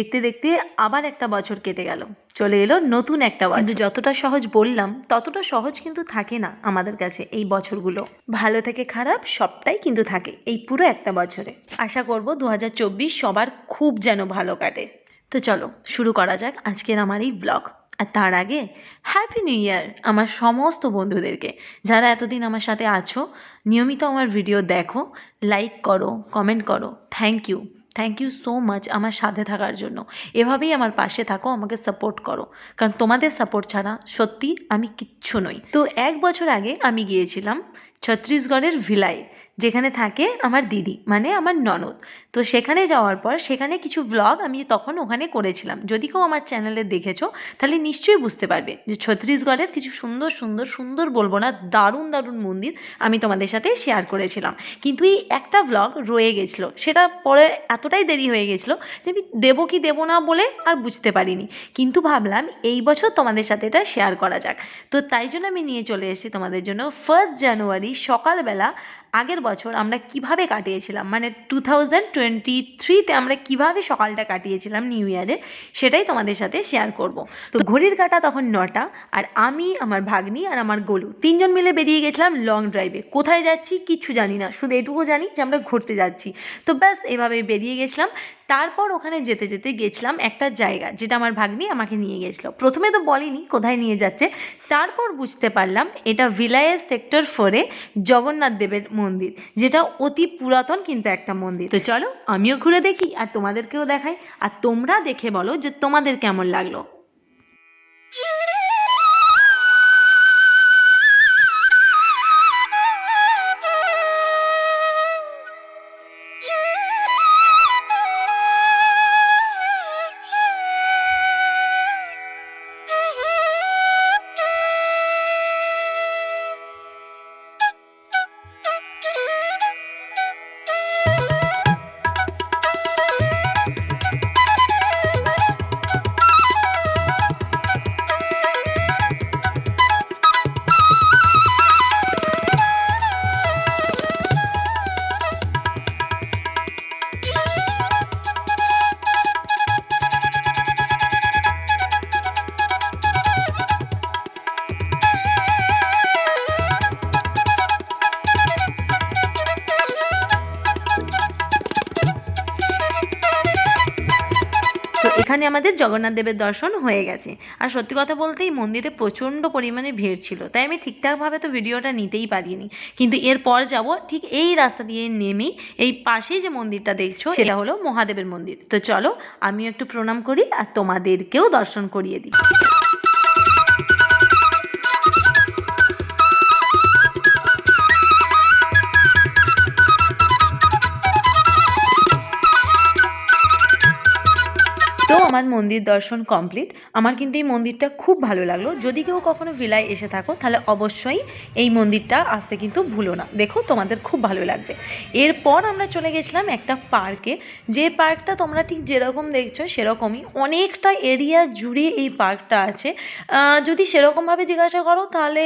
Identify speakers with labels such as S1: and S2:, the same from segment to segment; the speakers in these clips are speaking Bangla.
S1: দেখতে দেখতে আবার একটা বছর কেটে গেল। চলে এলো নতুন একটা বছর। যতটা সহজ বললাম, ততটা সহজ কিন্তু থাকে না আমাদের কাছে এই বছরগুলো। ভালো থেকে খারাপ সবটাই কিন্তু থাকে এই পুরো একটা বছরে। আশা করব দু হাজার চব্বিশ সবার খুব যেন ভালো কাটে। তো চলো, শুরু করা যাক আজকের আমার এই ব্লগ আর তার আগে হ্যাপি নিউ ইয়ার আমার সমস্ত বন্ধুদেরকে। যারা এতদিন আমার সাথে আছো, নিয়মিত আমার ভিডিও দেখো লাইক করো কমেন্ট করো। Thank you thank you so much আমার সাথে থাকার জন্য। এভাবেই আমার পাশে থাকো, আমাকে সাপোর্ট করো। কারণ তোমাদের সাপোর্ট ছাড়া সত্যি আমি কিচ্ছু নই। তো এক বছর আগে আমি গিয়েছিলাম ছত্তিশগড়ের ভিলায়। যেখানে থাকে আমার দিদি মানে আমার ননদ। তো সেখানে যাওয়ার পর সেখানে কিছু ভ্লগ আমি তখন ওখানে করেছিলাম। যদি কেউ আমার চ্যানেলে দেখেছ, তাহলে নিশ্চয়ই বুঝতে পারবে যে ছত্তিশগড়ের কিছু সুন্দর সুন্দর সুন্দর বলব না, দারুণ দারুণ মন্দির আমি তোমাদের সাথে শেয়ার করেছিলাম। কিন্তু এই একটা ভ্লগ রয়ে গেছিল, সেটা পরে এতটাই দেরি হয়ে গেছিল যে আমি দেবো কি দেবো না বলে আর বুঝতে পারিনি। কিন্তু ভাবলাম এই বছর তোমাদের সাথে এটা শেয়ার করা যাক। তো তাই জন্য আমি নিয়ে চলে এসেছি তোমাদের জন্য ফার্স্ট জানুয়ারি সকালবেলা আগের বছর আমরা কীভাবে কাটিয়েছিলাম? মানে টু থাউজেন্ড টোয়েন্টি থ্রিতে আমরা কীভাবে সকালটা কাটিয়েছিলাম নিউ ইয়ারে সেটাই তোমাদের সাথে শেয়ার করব। তো ঘড়ির কাটা তখন নটা, আর আমি, আমার ভাগ্নি আর আমার গোলু তিনজন মিলে বেরিয়ে গেছিলাম লং ড্রাইভে কোথায় যাচ্ছি? কিচ্ছু জানি না। শুধু এটুকু জানি যে আমরা ঘুরতে যাচ্ছি। তো ব্যাস এভাবে বেরিয়ে গেছিলাম। তারপর ওখানে যেতে যেতে গেছিলাম একটা জায়গা, যেটা আমার ভাগ্নি আমাকে নিয়ে গেছিল। প্রথমে তো বলিনি কোথায় নিয়ে যাচ্ছে। তারপর বুঝতে পারলাম এটা ভিলায়ের সেক্টর ফোরে জগন্নাথ দেবের মন্দির, যেটা অতি পুরাতন কিন্তু একটা মন্দির। তো চলো আমিও ঘুরে দেখি আর তোমাদেরকেও দেখাই। আর তোমরা দেখে বলো যে তোমাদের কেমন লাগল। এখানে আমাদের জগন্নাথ দেবের দর্শন হয়ে গেছে। আর সত্যি কথা বলতে এই মন্দিরে প্রচণ্ড পরিমাণে ভিড় ছিল। তাই আমি ঠিকঠাকভাবে তো ভিডিওটা নিতেই পারিনি। কিন্তু এরপর যাব ঠিক এই রাস্তা দিয়ে নেমেই এই পাশেই যে মন্দিরটা দেখছ সেটা হলো মহাদেবের মন্দির। তো চলো আমিও একটু প্রণাম করি আর তোমাদেরকেও দর্শন করিয়ে দিই। আমার মন্দির দর্শন কমপ্লিট আমার কিন্তু এই মন্দিরটা খুব ভালো লাগল। যদি কেউ কখনো ভিলায় এসে থাকো, তাহলে অবশ্যই এই মন্দিরটা আসতে কিন্তু ভুলো না। দেখো, তোমাদের খুব ভালো লাগবে। এরপর আমরা চলে গেছিলাম একটা পার্কে যে পার্কটা তোমরা ঠিক যেরকম দেখছ, সেরকমই। অনেকটা এরিয়া জুড়ে এই পার্কটা আছে। যদি সেরকমভাবে জিজ্ঞাসা করো, তাহলে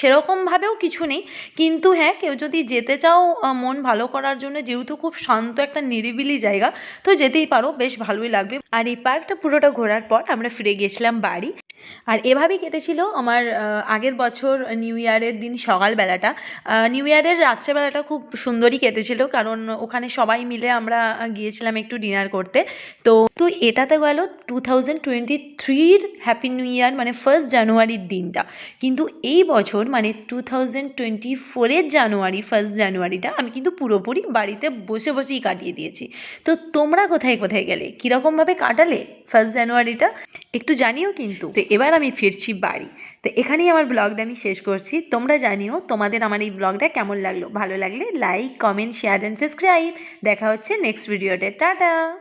S1: সেরকমভাবেও কিছু নেই। কিন্তু হ্যাঁ কেউ যদি যেতে চাও মন ভালো করার জন্য, যেহেতু খুব শান্ত একটা নিরিবিলি জায়গা, তো যেতেই পারো, বেশ ভালোই লাগবে। আর এই পার্কটা পুরোটা ঘোরার পর আমরা ফিরে গেছিলাম বাড়ি। আর এভাবেই কেটেছিল আমার আগের বছর নিউ ইয়ারের দিন সকালবেলাটা। নিউ ইয়ারের রাত্রেবেলাটা খুব সুন্দরই কেটেছিল কারণ ওখানে সবাই মিলে আমরা গিয়েছিলাম একটু ডিনার করতে। তো তো এটাতে গেল টু থাউজেন্ড টোয়েন্টি থ্রির হ্যাপি নিউ ইয়ার মানে ফার্স্ট জানুয়ারির দিনটা। কিন্তু এই বছর মানে টু থাউজেন্ড টোয়েন্টি ফোরের জানুয়ারি ফার্স্ট জানুয়ারিটা আমি কিন্তু পুরোপুরি বাড়িতে বসে বসেই কাটিয়ে দিয়েছি। তো তোমরা কোথায় কোথায় গেলে? কীরকমভাবে কাটালে ফার্স্ট জানুয়ারিটা একটু জানিও কিন্তু। তো এবার আমি ফিরছি বাড়ি। তো এখানেই আমার ব্লগটা আমি শেষ করছি। তোমরা জানিও তোমাদের আমার এই ব্লগটা কেমন লাগল? ভালো লাগলে like comment share and subscribe দেখা হচ্ছে নেক্সট ভিডিওতে টাটা!